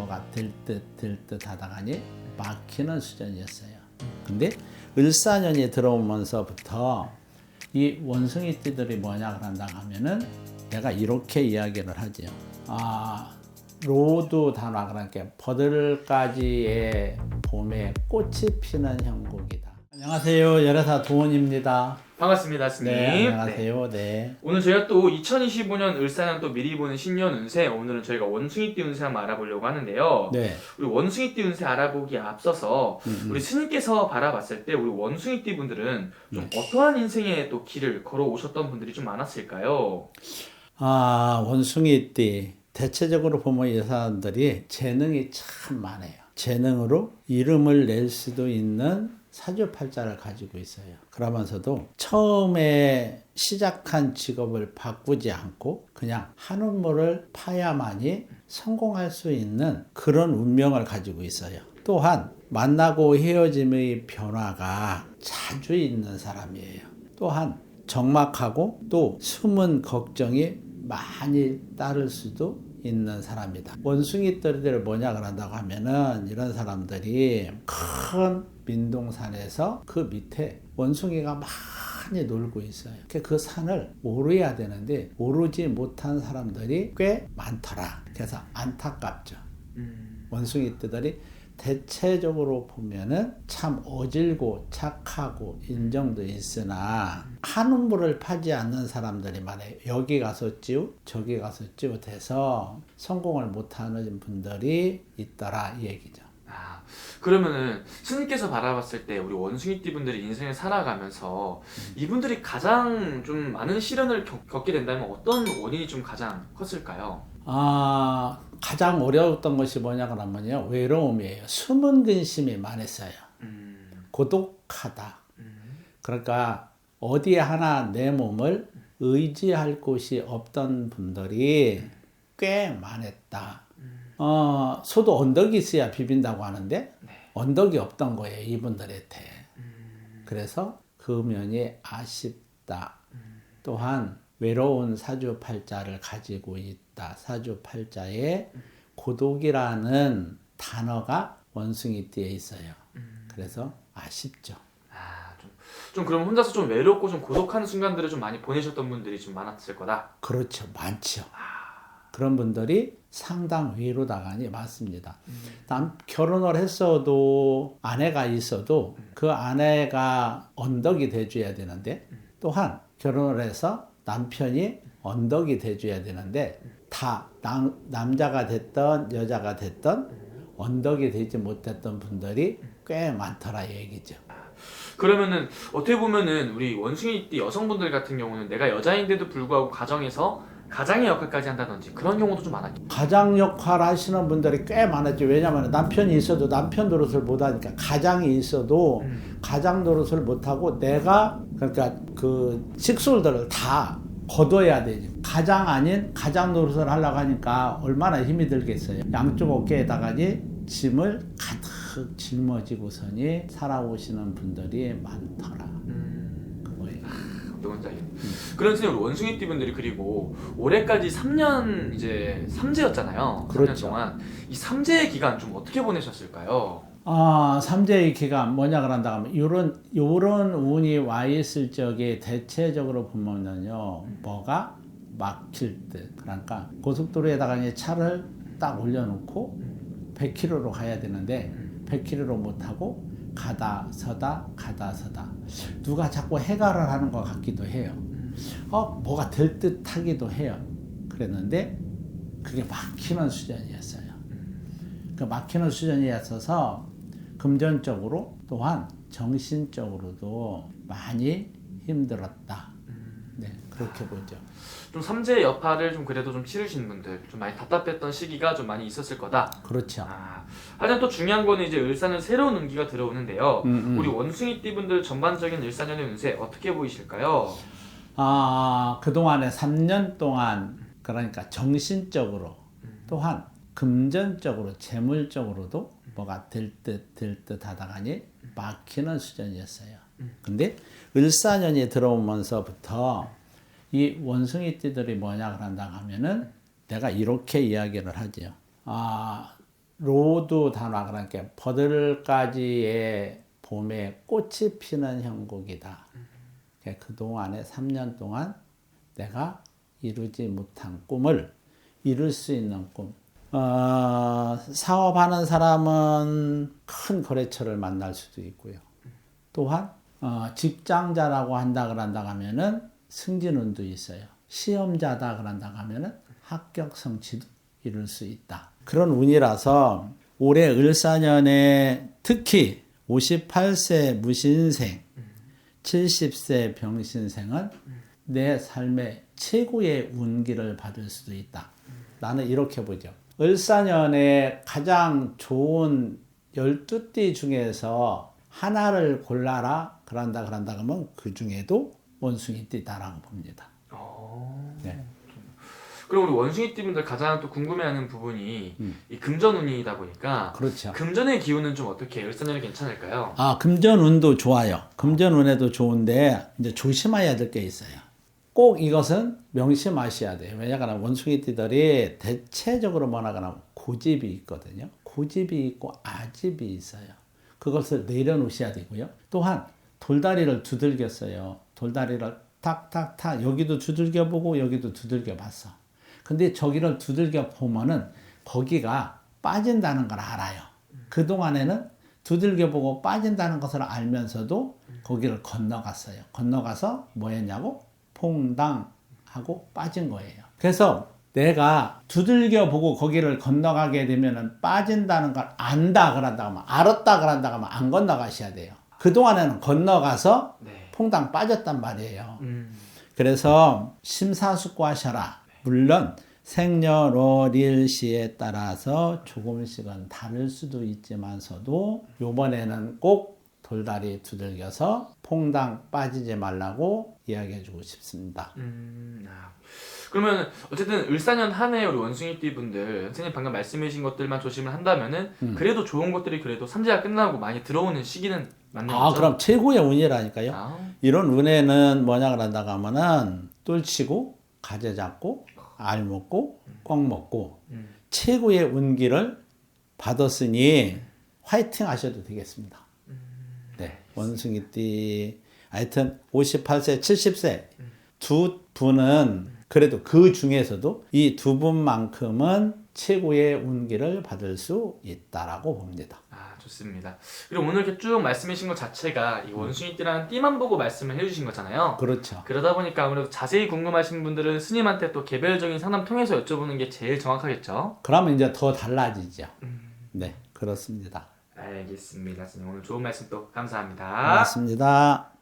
뭐가 될 듯 될 듯 하다가니 막히는 수준이었어요. 근데 을사년이 들어오면서부터 이 원숭이 띠들이 뭐냐 그런다 하면은 내가 이렇게 이야기를 하지요. 아 로드 단화 그러니까 버들까지의 봄에 꽃이 피는 형국이다. 안녕하세요. 열애사 도원입니다. 반갑습니다, 스님. 네, 안녕하세요. 네. 오늘 저희가 또 2025년 을사년 또 미리 보는 신년 운세, 오늘은 저희가 원숭이띠 운세 한번 알아보려고 하는데요. 네. 우리 원숭이띠 운세 알아보기에 앞서서 음, 음. 우리 스님께서 바라봤을 때 우리 원숭이띠 분들은 좀 네. 어떠한 인생의 또 길을 걸어 오셨던 분들이 좀 많았을까요? 아, 원숭이띠. 대체적으로 보면 이 사람들이 재능이 참 많아요. 재능으로 이름을 낼 수도 있는 사주팔자를 가지고 있어요. 그러면서도 처음에 시작한 직업을 바꾸지 않고 그냥 한 우물을 파야만이 성공할 수 있는 그런 운명을 가지고 있어요. 또한 만나고 헤어짐의 변화가 자주 있는 사람이에요. 또한 적막하고 또 숨은 걱정이 많이 따를 수도 있는 사람이다. 원숭이들을 뭐냐 그런다고 하면은 이런 사람들이 큰 민동산에서 그 밑에 원숭이가 많이 놀고 있어요. 그그 산을 오르야 되는데 오르지 못한 사람들이 꽤 많더라. 그래서 안타깝죠. 음, 원숭이들이 대체적으로 보면은 참 어질고 착하고 인정도 있으나 한 우물을 파지 않는 사람들이 많아요. 여기 가서 찌우, 저기 가서 찌우 돼서 성공을 못하는 분들이 있더라 이 얘기죠. 아, 그러면은 스님께서 바라봤을 때 우리 원숭이띠 분들이 인생을 살아가면서 이분들이 가장 좀 많은 시련을 겪, 겪게 된다면 어떤 원인이 좀 가장 컸을까요? 아 가장 어려웠던 것이 뭐냐 그러면요 외로움이에요. 숨은 근심이 많았어요. 음, 고독하다. 음, 그러니까 어디 하나 내 몸을 의지할 곳이 없던 분들이 꽤 많았다. 어, 소도 언덕이 있어야 비빈다고 하는데 언덕이 없던 거예요 이분들한테. 그래서 그 면이 아쉽다. 또한 외로운 사주팔자를 가지고 있다. 사주팔자에 고독이라는 단어가 원숭이띠에 있어요. 그래서 아쉽죠. 아, 좀, 좀 그럼 혼자서 좀 외롭고 좀 고독한 순간들을 좀 많이 보내셨던 분들이 좀 많았을 거다. 그렇죠. 많죠. 그런 분들이 상당 위로다가니 많습니다. 남, 결혼을 했어도 아내가 있어도 그 아내가 언덕이 돼줘야 되는데 또한 결혼을 해서 남편이 언덕이 돼줘야 되는데 다 남, 남자가 됐던 여자가 됐던 언덕이 되지 못했던 분들이 꽤 많더라 이 얘기죠. 그러면은 어떻게 보면은 우리 원숭이띠 여성분들 같은 경우는 내가 여자인데도 불구하고 가정에서 가장의 역할까지 한다든지 그런 경우도 좀 많았죠. 가장 역할 하시는 분들이 꽤 많았죠. 왜냐하면 남편이 있어도 남편 노릇을 못하니까 가장이 있어도 가장 노릇을 못하고 내가 그러니까 그 식솔들을 다 거둬야 되죠. 가장 아닌 가장 노릇을 하려고 하니까 얼마나 힘이 들겠어요. 양쪽 어깨에다가지 짐을 가득 짊어지고서니 살아오시는 분들이 많더라. 음, 그거예요. 뭔지 알겠네. 그런 선생님 우리 원숭이띠 분들이 그리고 올해까지 3년 이제 삼재였잖아요. 3년 그렇죠. 동안 이 삼재의 기간 좀 어떻게 보내셨을까요? 아, 삼재의 기간 뭐냐 그런다 하면 요런 요런 운이 와 있을 적에 대체적으로 보면은요. 뭐가 막힐 듯. 그러니까 고속도로에다가 이제 차를 딱 올려 놓고 100km로 가야 되는데 100km로 못 하고 가다 서다 가다 서다. 누가 자꾸 해가를 하는 것 같기도 해요. 어, 뭐가 될 듯 하기도 해요. 그랬는데 그게 막히는 수준이었어요. 그 막히는 수준이었어서 금전적으로 또한 정신적으로도 많이 힘들었다. 네, 그렇게 보죠. 좀 삼재의 여파를 좀 그래도 좀 치르신 분들 좀 많이 답답했던 시기가 좀 많이 있었을 거다. 그렇죠. 아, 하여튼 또 중요한 거는 이제 을사는 새로운 운기가 들어오는데요. 음, 음. 우리 원숭이 띠 분들 전반적인 을사년의 운세 어떻게 보이실까요? 아, 그동안에 3년 동안 그러니까 정신적으로 또한 금전적으로 재물적으로도 뭐가 될 듯 될 듯 하다가니 막히는 수준이었어요. 근데 을사년이 들어오면서부터 이 원숭이 띠들이 뭐냐 그런다 하면은 내가 이렇게 이야기를 하지요. 아, 로드 단화 그러니까 버들까지의 봄에 꽃이 피는 형국이다. 그러니까 그동안에 3년 동안 내가 이루지 못한 꿈을 이룰 수 있는 꿈. 어, 사업하는 사람은 큰 거래처를 만날 수도 있고요. 또한 어, 직장자라고 한다 그런다 하면은 승진운도 있어요. 시험자다 그런다 하면은 합격 성취도 이룰 수 있다. 그런 운이라서 올해 을사년에 특히 58세 무신생, 70세 병신생은 내 삶의 최고의 운기를 받을 수도 있다. 나는 이렇게 보죠. 을사년에 가장 좋은 12띠 중에서 하나를 골라라 그런다 그런다 그러면 그 중에도 원숭이 띠다라고 봅니다. 어. 네. 그럼 우리 원숭이 띠분들 가장 또 궁금해하는 부분이 음. 이 금전운이다 보니까 그렇죠. 금전의 기운은 좀 어떻게 을사년에 괜찮을까요? 아, 금전운도 좋아요. 금전운에도 좋은데 이제 조심해야 될 게 있어요. 꼭 이것은 명심하셔야 돼요. 왜냐하면 원숭이띠들이 대체적으로 뭐라거나 고집이 있거든요. 고집이 있고 아집이 있어요. 그것을 내려놓으셔야 되고요. 또한 돌다리를 두들겼어요. 돌다리를 탁탁탁 여기도 두들겨 보고 여기도 두들겨 봤어. 근데 저기를 두들겨 보면은 거기가 빠진다는 걸 알아요. 그 동안에는 두들겨 보고 빠진다는 것을 알면서도 거기를 건너갔어요. 건너가서 뭐 했냐고? 퐁당하고 빠진 거예요. 그래서 내가 두들겨 보고 거기를 건너가게 되면은 빠진다는 걸 안다 그런다 하면 알았다 그런다 하면 안 건너가셔야 돼요. 그동안에는 건너가서 네. 퐁당 빠졌단 말이에요. 음. 그래서 심사숙고하셔라. 물론 생년월일시에 따라서 조금씩은 다를 수도 있지만서도 요번에는 꼭 돌다리 두들겨서 퐁당 빠지지 말라고 이야기해주고 싶습니다. 음, 아. 그러면 어쨌든 을사년 한 해 우리 원숭이띠 분들 선생님 방금 말씀해주신 것들만 조심을 한다면은 음. 그래도 좋은 것들이 그래도 삼재가 끝나고 많이 들어오는 시기는 맞는 아 거죠? 그럼 최고의 운이라니까요. 아, 이런 운에는 뭐냐 그런다 하면은 똘치고 가재 잡고 알 먹고 꽝 먹고 음. 최고의 운기를 받았으니 화이팅 하셔도 되겠습니다. 네, 원숭이띠 하여튼 58세, 70세 두 분은 그래도 그 중에서도 이 두 분만큼은 최고의 운기를 받을 수 있다라고 봅니다. 아 좋습니다. 그리고 오늘 이렇게 쭉 말씀해주신 것 자체가 이 원숭이띠라는 띠만 보고 말씀을 해주신 거잖아요. 그렇죠. 그러다 보니까 아무래도 자세히 궁금하신 분들은 스님한테 또 개별적인 상담 통해서 여쭤보는 게 제일 정확하겠죠. 그러면 이제 더 달라지죠. 네, 그렇습니다. 알겠습니다. 스님 오늘 좋은 말씀 또 감사합니다. 고맙습니다.